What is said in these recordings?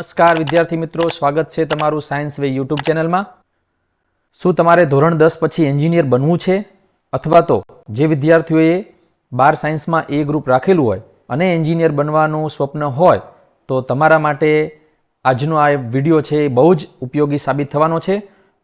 નમસ્કાર વિદ્યાર્થી મિત્રો, સ્વાગત છે તમારું સાયન્સ વે યુટ્યુબ ચેનલમાં. શું તમારે ધોરણ દસ પછી એન્જિનિયર બનવું છે? અથવા તો જે વિદ્યાર્થીઓએ બાર સાયન્સમાં એ ગ્રુપ રાખેલું હોય અને એન્જિનિયર બનવાનું સ્વપ્ન હોય, તો તમારા માટે આજનો આ વીડિયો છે એ બહુ જ ઉપયોગી સાબિત થવાનો છે.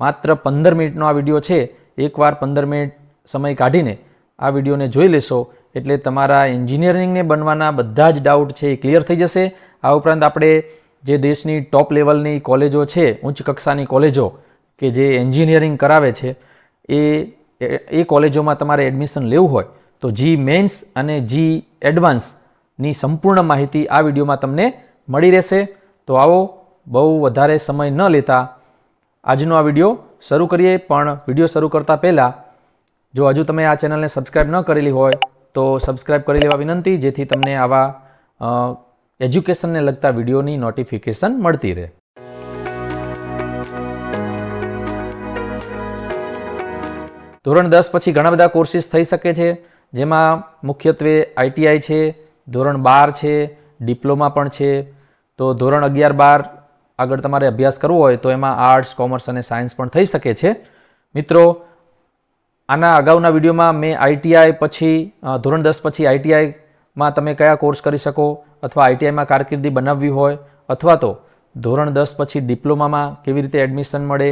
માત્ર પંદર મિનિટનો આ વીડિયો છે. એકવાર પંદર મિનિટ સમય કાઢીને આ વિડીયોને જોઈ લેશો, એટલે તમારા એન્જિનિયરિંગને બનવાના બધા જ ડાઉટ છે એ ક્લિયર થઈ જશે. આ ઉપરાંત આપણે જે દેશની ટોપ લેવલની કોલેજો છે, ઉચ્ચ કક્ષાની કોલેજો કે જે એન્જિનિયરિંગ કરાવે છે, એ એ કોલેજોમાં તમારે એડમિશન લેવું હોય તો જી મેન્સ અને જી એડવાન્સની સંપૂર્ણ માહિતી આ વિડીયોમાં તમને મળી રહેશે. તો આવો, બહુ વધારે સમય ન લેતા આજનો આ વીડિયો શરૂ કરીએ, પણ વીડિયો શરૂ કરતાં પહેલાં, જો હજુ તમે આ ચેનલને સબસ્ક્રાઇબ ન કરેલી હોય તો સબસ્ક્રાઇબ કરી લેવા વિનંતી, જેથી તમને આવા એજ્યુકેશનને લગતા વિડીયોની નોટિફિકેશન મળતી રહે. ધોરણ દસ પછી ઘણા બધા કોર્સિસ થઈ શકે છે, જેમાં મુખ્યત્વે આઈટીઆઈ છે, ધોરણ બાર છે, ડિપ્લોમા પણ છે. તો ધોરણ અગિયાર બાર આગળ તમારે અભ્યાસ કરવો હોય તો એમાં આર્ટ્સ કોમર્સ અને સાયન્સ પણ થઈ શકે છે. મિત્રો, આના અગાઉના વિડીયોમાં મેં આઈટીઆઈ પછી ધોરણ દસ પછી આઈટીઆઈમાં તમે કયા કોર્સ કરી શકો અથવા આઈટીઆઈમાં કારકિર્દી બનાવવી હોય અથવા તો ધોરણ દસ પછી ડિપ્લોમામાં કેવી રીતે એડમિશન મળે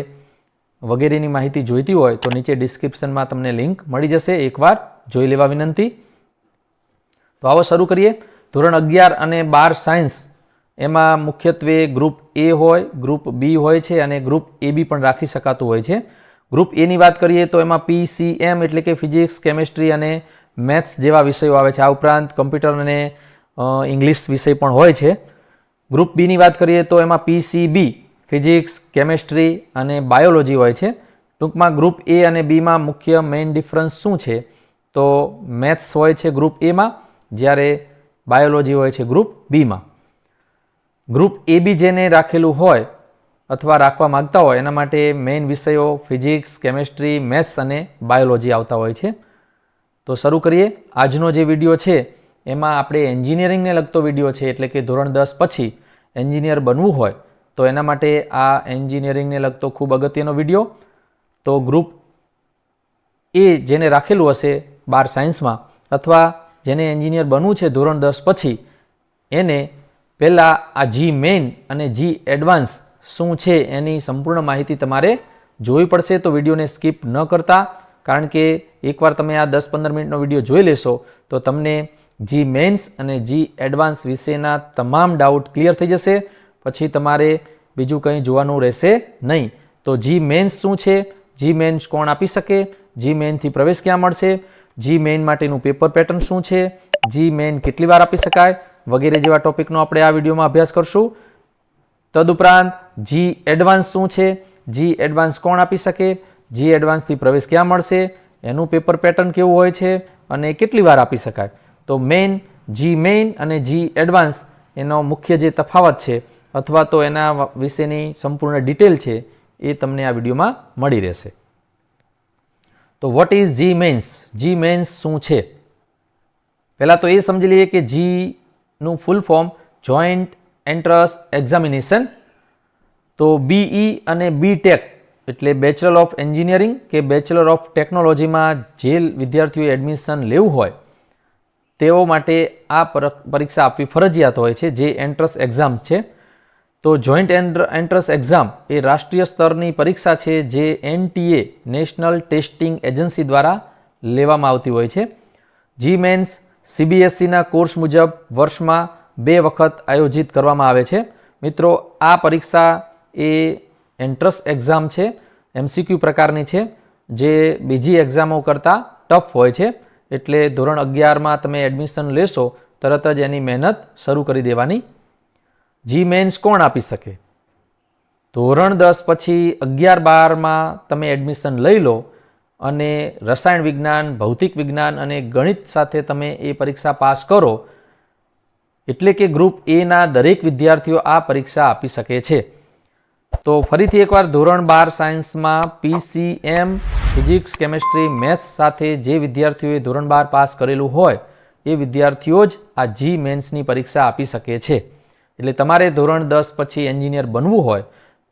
વગેરેની માહિતી જોઈતી હોય તો નીચે ડિસ્ક્રિપ્શનમાં તમને લિંક મળી જશે. એકવાર જોઈ લેવા વિનંતી. તો આવો શરૂ કરીએ. ધોરણ અગિયાર અને બાર સાયન્સ એમાં મુખ્યત્વે ગ્રુપ એ હોય ગ્રુપ બી હોય છે અને ગ્રુપ એ બી પણ રાખી શકાતું હોય છે. ગ્રુપ એની વાત કરીએ તો એમાં પીસીએમ એટલે કે ફિઝિક્સ કેમેસ્ટ્રી અને મેથ્સ જેવા વિષયો આવે છે. આ ઉપરાંત કમ્પ્યુટર અને ઇંગ્લિશ વિષય પણ હોય છે. ગ્રુપ બીની વાત કરીએ તો એમાં પીસીબી ફિઝિક્સ, કેમેસ્ટ્રી અને બાયોલોજી હોય છે. ટૂંકમાં ગ્રુપ એ અને બીમાં મુખ્ય મેઇન ડિફરન્સ શું છે? તો મેથ્સ હોય છે ગ્રુપ એમાં જ્યારે બાયોલોજી હોય છે ગ્રુપ બીમાં ગ્રુપ એ બી જેને રાખેલું હોય અથવા રાખવા માંગતા હોય, એના માટે મેઇન વિષયો ફિઝિક્સ, કેમેસ્ટ્રી, મેથ્સ અને બાયોલોજી આવતા હોય છે. તો શરૂ કરીએ. આજનો જે વીડિયો છે, એમાં આપણે એન્જિનિયરિંગને લગતો વીડિયો છે, એટલે કે ધોરણ દસ પછી એન્જિનિયર બનવું હોય, તો એના માટે આ એન્જિનિયરિંગને લગતો ખૂબ અગત્યનો વીડિયો. તો ગ્રુપ એ જેને રાખેલું હશે બાર સાયન્સમાં, અથવા જેને એન્જિનિયર બનવું છે ધોરણ દસ પછી, એને પહેલાં આ જી મેઇન અને જી એડવાન્સ શું છે એની સંપૂર્ણ માહિતી તમારે જોવી પડશે, તો વિડીયોને સ્કીપ ન કરતા. કારણ કે એકવાર તમે આ દસ પંદર મિનિટનો વીડિયો જોઈ લેશો, તો તમને જી મેન્સ અને જી એડવાન્સ વિશેના તમામ ડાઉટ ક્લિયર થઈ જશે. પછી તમારે બીજું કંઈ જોવાનું રહેશે નહીં. તો જી મેન્સ શું છે? જી મેન્સ કોણ આપી શકે? જી મેનથી પ્રવેશ ક્યાં મળશે? જી મેઇન માટેનું પેપર પેટર્ન શું છે? જી મેઇન કેટલી વાર આપી શકાય? વગેરે જેવા ટોપિકનો આપણે આ વિડીયોમાં અભ્યાસ કરશું. તદુપરાંત જી એડવાન્સ શું છે? જી એડવાન્સ કોણ આપી શકે? જી એડવાન્સથી પ્રવેશ ક્યાં મળશે? એનું પેપર પેટર્ન કેવું હોય છે? અને કેટલી વાર આપી શકાય? તો મેઇન, જી મેઇન અને જી એડવાન્સ એનો મુખ્ય જે તફાવત છે અથવા તો એના વિશેની સંપૂર્ણ ડિટેલ છે એ તમને આ વિડીયોમાં મળી રહેશે. તો what is JEE mains JEE mains શું છે? પહેલાં તો એ સમજી લઈએ કે જીનું full form joint entrance examination, તો બીઈ અને બી ટેક એટલે બેચલર ઓફ એન્જિનિયરિંગ કે બેચલર ઓફ ટેકનોલોજીમાં જે વિદ્યાર્થીઓએ એડમિશન લેવું હોય, તેઓ માટે આ પરીક્ષા આપવી ફરજિયાત હોય છે, જે એન્ટ્રન્સ એક્ઝામ્સ છે. તો જોઈન્ટ એન્ટ્રન્સ એક્ઝામ એ રાષ્ટ્રીય સ્તરની પરીક્ષા છે, જે એનટીએ નેશનલ ટેસ્ટિંગ એજન્સી દ્વારા લેવામાં આવતી હોય છે. જી મેન્સ સીબીએસસીના કોર્સ મુજબ વર્ષમાં બે વખત આયોજિત કરવામાં આવે છે. મિત્રો, આ પરીક્ષા એ એન્ટ્રન્સ એક્ઝામ છે એમસીક્યુ પ્રકારની છે, જે બીજી એક્ઝામો કરતાં ટફ હોય છે. એટલે ધોરણ અગિયારમાં તમે એડમિશન લેશો, તરત જ એની મહેનત શરૂ કરી દેવાની. જી મેન્સ કોણ આપી શકે? ધોરણ દસ પછી અગિયાર બારમાં તમે એડમિશન લઈ લો અને રસાયણ વિજ્ઞાન, ભૌતિક વિજ્ઞાન અને ગણિત સાથે તમે એ પરીક્ષા પાસ કરો, એટલે કે ગ્રુપ એના દરેક વિદ્યાર્થીઓ આ પરીક્ષા આપી શકે છે. તો ફરીથી એકવાર ધોરણ બાર સાયન્સમાં પીસીએમ ફિઝિક્સ, કેમેસ્ટ્રી, મેથ્સ સાથે જે વિદ્યાર્થીઓએ ધોરણ બાર પાસ કરેલું હોય, એ વિદ્યાર્થીઓ જ આ જી મેન્સની પરીક્ષા આપી શકે છે. એટલે તમારે ધોરણ દસ પછી એન્જિનિયર બનવું હોય,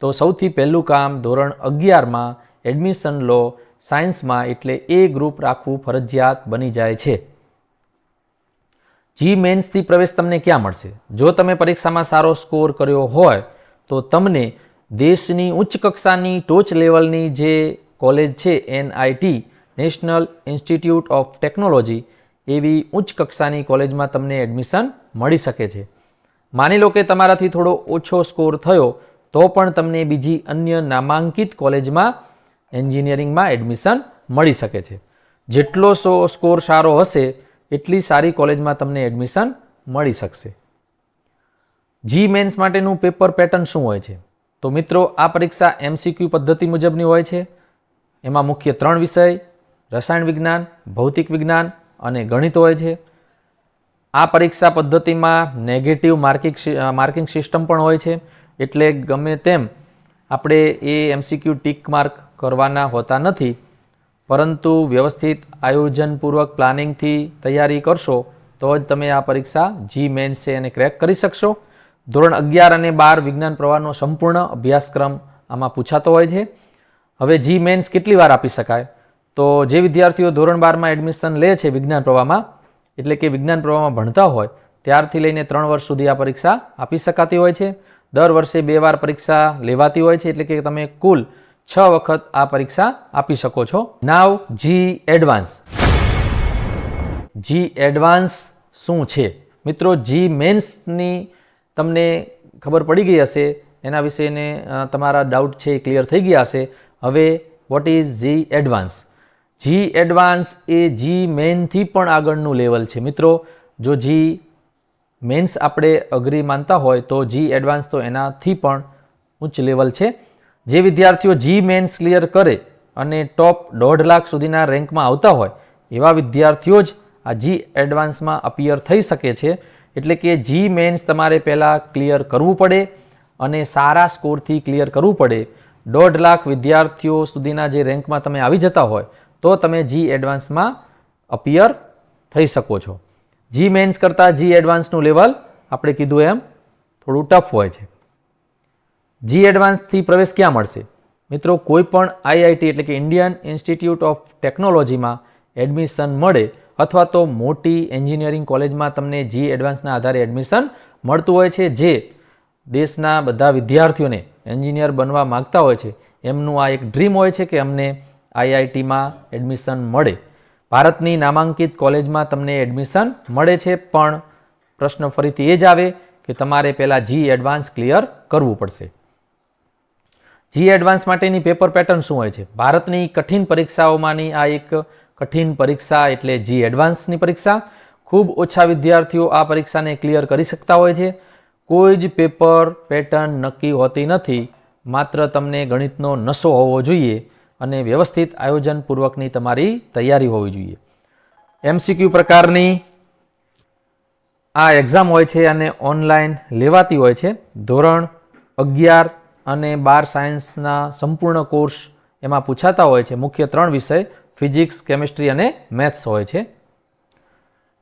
તો સૌથી પહેલું કામ ધોરણ અગિયારમાં એડમિશન લો. સાયન્સમાં એટલે એ ગ્રુપ રાખવું ફરજિયાત બની જાય છે. જી મેન્સથી પ્રવેશ તમને ક્યાં મળશે? જો તમે પરીક્ષામાં સારો સ્કોર કર્યો હોય, તો તમને દેશની ઉચ્ચ કક્ષાની ટોચ લેવલની જે કોલેજ છે NIT national institute of technology, એવી ઉચ્ચ કક્ષાની કોલેજમાં તમને એડમિશન મળી શકે છે. માની લો કે તમારાથી થોડો ઓછો સ્કોર થયો, તો પણ તમને બીજી અન્ય નામાંકિત કોલેજમાં એન્જિનિયરિંગમાં એડમિશન મળી શકે છે. જેટલો સો સ્કોર સારો હશે, એટલી સારી કોલેજમાં તમને એડમિશન મળી શકશે. જી મેન્સ માટેનું પેપર પેટર્ન શું હોય છે? તો મિત્રો, આ પરીક્ષા એમસીક્યુ પદ્ધતિ મુજબની હોય છે. એમાં મુખ્ય ત્રણ વિષય, રસાયણ વિજ્ઞાન, ભૌતિક વિજ્ઞાન અને ગણિત હોય છે. આ પરીક્ષા પદ્ધતિમાં નેગેટિવ માર્કિંગ માર્કિંગ સિસ્ટમ પણ હોય છે. એટલે ગમે તેમ આપણે એ એમસીક્યુ ટીક માર્ક કરવાના હોતા નથી. પરંતુ વ્યવસ્થિત આયોજનપૂર્વક પ્લાનિંગથી તૈયારી કરશો, તો જ તમે આ પરીક્ષા જી મેન્સ છે એને ક્રેક કરી શકશો. ધોરણ અગિયાર અને બાર વિજ્ઞાન પ્રવાહનો સંપૂર્ણ અભ્યાસક્રમ આમાં પૂછાતો હોય છે. હવે જી મેન્સ કેટલી વાર આપી શકાય? તો જે વિદ્યાર્થીઓ ધોરણ બારમાં એડમિશન લે છે વિજ્ઞાન પ્રવાહમાં, એટલે કે વિજ્ઞાન પ્રવાહમાં ભણતા હોય, ત્યારથી લઈને ત્રણ વર્ષ સુધી આ પરીક્ષા આપી શકાતી હોય છે. દર વર્ષે બે વાર પરીક્ષા લેવાતી હોય છે, એટલે કે તમે કુલ છ વખત આ પરીક્ષા આપી શકો છો. નાવ જી એડવાન્સ જી એડવાન્સ શું છે? મિત્રો જી મેન્સની તમને ખબર પડી ગઈ હશે, એના વિશેને તમારા ડાઉટ છે એ ક્લિયર થઈ ગયા હશે. હવે what is JEE advance JEE advance A JEE મેનથી પણ આગળનું લેવલ છે. મિત્રો, જો જી મેન્સ આપણે અઘરી માનતા હોય, તો જી એડવાન્સ તો એનાથી પણ ઉચ્ચ લેવલ છે. જે વિદ્યાર્થીઓ જી મેન્સ ક્લિયર કરે અને ટોપ દોઢ લાખ સુધીના રેન્કમાં આવતા હોય, એવા વિદ્યાર્થીઓ જ આ જી એડવાન્સમાં અપિયર થઈ શકે છે. એટલે કે જી મેન્સ તમારે પહેલાં ક્લિયર કરવું પડે અને સારા સ્કોરથી ક્લિયર કરવું પડે. દોઢ લાખ વિદ્યાર્થીઓ સુધીના જે રેન્કમાં તમે આવી જતા હોય, તો તમે જી એડવાન્સમાં અપિયર થઈ શકો છો. જી મેન્સ કરતાં જી એડવાન્સનું લેવલ આપણે કીધું એમ થોડું ટફ હોય છે. જી એડવાન્સથી પ્રવેશ ક્યાં મળશે? મિત્રો, કોઈ પણ આઈઆઈટી એટલે કે ઇન્ડિયન ઇન્સ્ટિટ્યૂટ ઓફ ટેકનોલોજીમાં એડમિશન મળે અથવા તો મોટી એન્જિનિયરિંગ કોલેજમાં તમને જી એડવાન્સના આધારે એડમિશન મળતું હોય છે, જે દેશના બધા વિદ્યાર્થીઓને એન્જિનિયર બનવા માગતા હોય છે. એમનું આ એક ડ્રીમ હોય છે કે અમને આઈઆઈટીમાં એડમિશન મળે. ભારતની નામાંકિત કોલેજમાં તમને એડમિશન મળે છે, પણ પ્રશ્ન ફરીથી એ જ આવે કે તમારે પહેલાં જી એડવાન્સ ક્લિયર કરવું પડશે. જી એડવાન્સ માટેની પેપર પેટર્ન શું હોય છે? ભારતની કઠિન પરીક્ષાઓમાંની આ એક કઠિન પરીક્ષા એટલે જી એડવાન્સની પરીક્ષા. ખૂબ ઓછા વિદ્યાર્થીઓ આ પરીક્ષાને ક્લિયર કરી શકતા હોય છે. કોઈ જ પેપર પેટર્ન નક્કી હોતી નથી. માત્ર તમને ગણિતનો નશો હોવો જોઈએ અને વ્યવસ્થિત આયોજનપૂર્વકની તમારી તૈયારી હોવી જોઈએ. એમસીક્યુ પ્રકારની આ એક્ઝામ હોય છે અને ઓનલાઈન લેવાતી હોય છે. ધોરણ અગિયાર અને બાર સાયન્સના સંપૂર્ણ કોર્સ એમાં પૂછાતા હોય છે. મુખ્ય ત્રણ વિષય ફિઝિક્સ, કેમિસ્ટ્રી અને મેથ્સ હોય છે.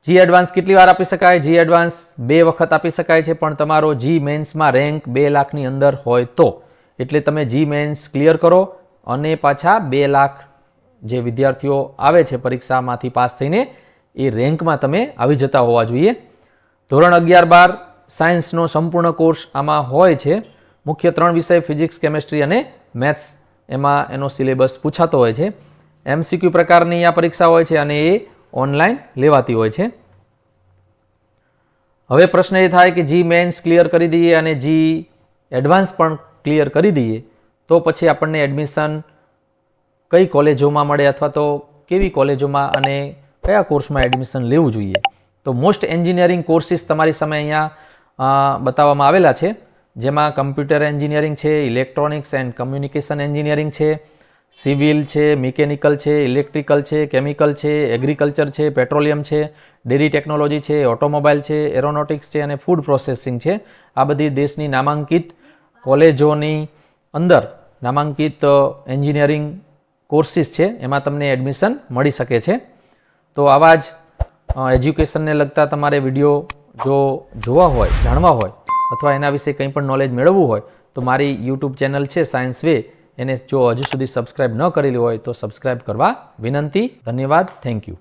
જી એડવાન્સ કેટલી વાર આપી શકાય? જી એડવાન્સ બે વખત આપી શકાય છે, પણ તમારો જી મેન્સમાં રેન્ક બે લાખની અંદર હોય તો. એટલે તમે જી મેન્સ ક્લિયર કરો અને પાછા બે લાખ જે વિદ્યાર્થીઓ આવે છે પરીક્ષામાંથી પાસ થઈને, એ રેન્કમાં તમે આવી જતા હોવા જોઈએ. ધોરણ અગિયાર બાર સાયન્સનો સંપૂર્ણ કોર્સ આમાં હોય છે. મુખ્ય ત્રણ વિષય ફિઝિક્સ કેમેસ્ટ્રી અને મેથ્સ એમાં એનો સિલેબસ પૂછાતો હોય છે. એમસીક્યુ પ્રકારની આ પરીક્ષા હોય છે અને એ ઓનલાઈન લેવાતી હોય છે. હવે પ્રશ્ન એ થાય કે જી મેન્સ ક્લિયર કરી દઈએ અને જી એડવાન્સ પણ ક્લિયર કરી દઈએ, તો પછી આપણને એડમિશન કઈ કોલેજોમાં મળે અથવા તો કેવી કોલેજોમાં અને કયા કોર્સમાં એડમિશન લેવું જોઈએ. તો મોસ્ટ એન્જિનિયરિંગ કોર્સિસ તમારી સામે અહીંયા બતાવવામાં આવેલા છે. જેમાં કમ્પ્યુટર એન્જિનિયરિંગ છે ઇલેક્ટ્રોનિક્સ એન્ડ કમ્યુનિકેશન એન્જિનિયરિંગ છે. સિવિલ છે, મિકેનિકલ છે, ઇલેક્ટ્રિકલ છે, કેમિકલ છે, એગ્રીકલ્ચર છે, પેટ્રોલિયમ છે, ડેરી ટેકનોલોજી છે, ઓટોમોબાઈલ છે, એરોનોટિક્સ છે અને ફૂડ પ્રોસેસિંગ છે. આ બધી દેશની નામાંકિત કોલેજોની અંદર નામાંકિત એન્જિનિયરિંગ કોર્સિસ છે. એમાં તમને એડમિશન મળી શકે છે. તો આવા જ એજ્યુકેશનને લગતા તમારે વીડિયો જો જોવા હોય, જાણવા હોય અથવા એના વિશે કંઈ પણ નોલેજ મેળવવું હોય તો મારી યુટ્યુબ ચેનલ છે સાયન્સ વે. એને જો હજુ સુધી સબસ્ક્રાઇબ ન કરેલી હોય તો સબસ્ક્રાઇબ કરવા વિનંતી. ધન્યવાદ. Thank you